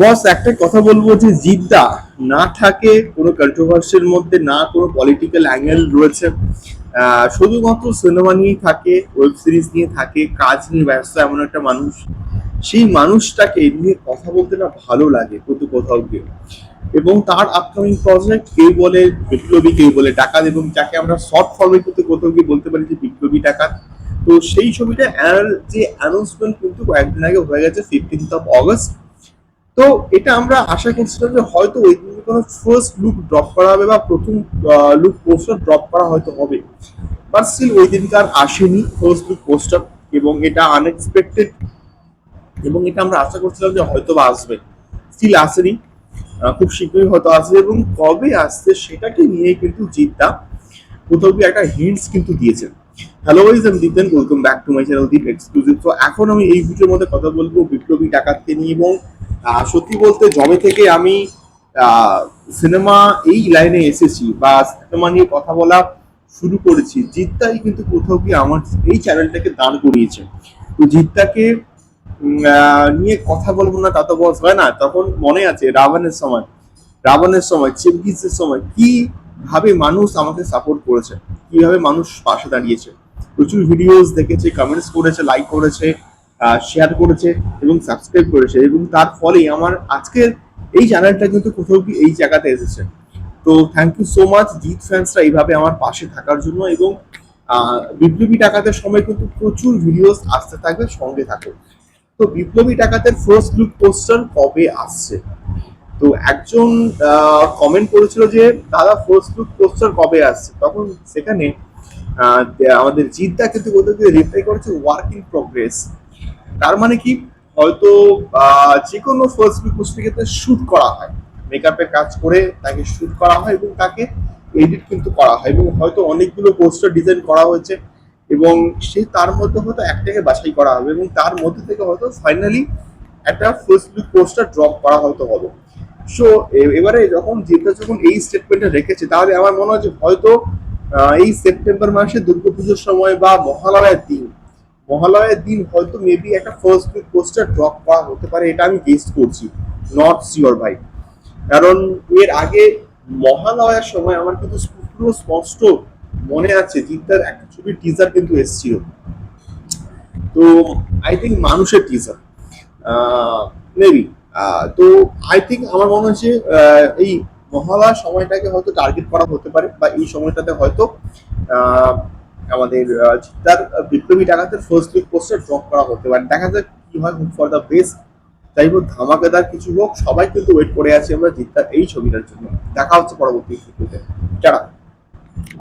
বস, একটা কথা বলব যে জিদ্দা না থাকে কোনো কন্ট্রোভার্সির মধ্যে, না কোনো পলিটিক্যাল অ্যাঙ্গেল রয়েছে। শুধুমাত্র সিনেমা নিয়েই থাকে ওয়েব সিরিজ নিয়ে থাকে, কাজ নিয়ে ব্যস্ত এমন একটা মানুষ। সেই মানুষটাকে নিয়ে কথা বলতে না ভালো লাগে কিন্তু কোথাও গিয়ে। এবং তার আপকামিং প্রজেক্ট কে বলে বিপ্লবী কে বলে ডাকাত, এবং যাকে আমরা শর্ট ফর্মে কিন্তু কোথাও গিয়ে বলতে পারি যে বিপ্লবী ডাকাত। তো সেই ছবিটা যে অ্যানাউন্সমেন্ট কিন্তু কয়েকদিন আগে হয়ে গেছে ফিফটিন্থ অফ অগস্ট তো এটা আমরা আশা করছিলাম যে হয়তো ওই দিন কোনো ফার্স্ট লুক ড্রপ করা হবে বা প্রথম লুক পোস্টার ড্রপ করা হয়তো হবে। বাট স্টিল ওই দিনকার আসেনি ফার্স্ট লুক পোস্টার এবং এটা আনএক্সপেক্টেড এবং এটা আমরা আশা করছিলাম যে হয়তো বা আসবে। স্টিল আসেনি। খুব শীঘ্রই হয়তো আসবে এবং কবে আসছে সেটাকে নিয়ে কিন্তু জিদ্দা কোথাও একটা হিন্টস কিন্তু দিয়েছেন। হ্যালো ওয়াইজ আমি Dipen welcome back to my channel Deep exclusive তো এখন আমি এই ভিডিওর মধ্যে কথা বলব বিপ্লবী ডাকাতকে নিয়ে এবং সত্যি বলতে জবে থেকে আমি সিনেমা এই লাইনে এসেছি বা সিনেমা নিয়ে কথা বলা শুরু করেছি। জিদ্দাই কিন্তু কোথাও গিয়ে আমার এই চ্যানেলটাকে দান করিয়েছে। তো জিদ্দাকে নিয়ে কথা বলব না, তা তো বস হয় না। তখন মনে আছে রাবণের সময় রাবণের সময় চেপগিসের সময় কি ভাবে মানুষ আমাকে সাপোর্ট করেছে, কীভাবে মানুষ পাশে দাঁড়িয়েছে। প্রচুর ভিডিওস দেখেছে কমেন্টস করেছে লাইক করেছে। শেয়ার করেছে এবং সাবস্ক্রাইব করেছে এবং তার ফলেই আমার আজকের এই চ্যানেলটা কিন্তু কোথাও কি এই জায়গাতে এসেছে। তো thank you so much Jeet ফ্যান্সরা এইভাবে আমার পাশে থাকার জন্য এবং বিপ্লবী ডাকাতের সময় কিন্তু প্রচুর ভিডিওস আসতে থাকবে, সঙ্গে থাকো তো বিপ্লবী ডাকাতের ফার্স্ট লুক পোস্টার কবে আসছে? তো একজন কমেন্ট করেছিল যে, দাদা ফার্স্ট লুক পোস্টার কবে আসছে? তখন সেখানে আমাদের জিদ্দা কিন্তু ওদেরকে রিপ্লাই করেছে ওয়ার্ক ইন প্রগ্রেস তার মানে কি? হয়তো যে কোনো ফার্স্ট লুক পোস্টার ক্ষেত্রে শুট করা হয়। মেকআপের কাজ করে তাকে শুট করা হয় এবং তাকে এডিট কিন্তু করা হয় এবং হয়তো অনেকগুলো পোস্টার ডিজাইন করা হয়েছে এবং সে তার মধ্যে হয়তো একটাকে বাছাই করা হবে এবং তার মধ্যে থেকে হয়তো ফাইনালি একটা ফার্স্ট লুক পোস্টার ড্রপ করা হয়তো হবে। সো এবারে যখন জিদ্দা যখন এই স্টেটমেন্টটা রেখেছে, তাহলে আমার মনে হয় যে হয়তো এই সেপ্টেম্বর মাসে দুর্গাপুজোর সময় বা মহালয়ার দিন মহালয়ার দিন হয়তো মেবি একটা ফার্স্ট লুক পোস্টার ড্রপ করা হতে পারে, এটা আমি গেস্ট করছি। নট শিওর ভাই। কারণ এর আগে মহালয়ার সময় আমার কিন্তু পুরো স্পষ্ট মনে আছে জিদ্দার একটা ছবির টিজার কিন্তু এসেছিল। তো আই থিঙ্ক মানুষের টিজার মেবি তো আই থিঙ্ক আমার মনে হচ্ছে এই মহালয়ার সময়টাকে হয়তো টার্গেট করা হতে পারে বা এই সময়টাতে হয়তো আমাদের তার বিপ্লবী টাকাতে ফার্স্ট লিগ পোস্টার ড্রপ করা হতে পারে। দেখা যাক কি হয় হোপ ফর দ্য বেস্ট যাই হোক, ধামাকাদার কিছু হোক, সবাই কিন্তু ওয়েট করে আছি আমরা জিতার এই ছবিটার জন্য। দেখা হচ্ছে পরবর্তী ভিডিওতে টাটা।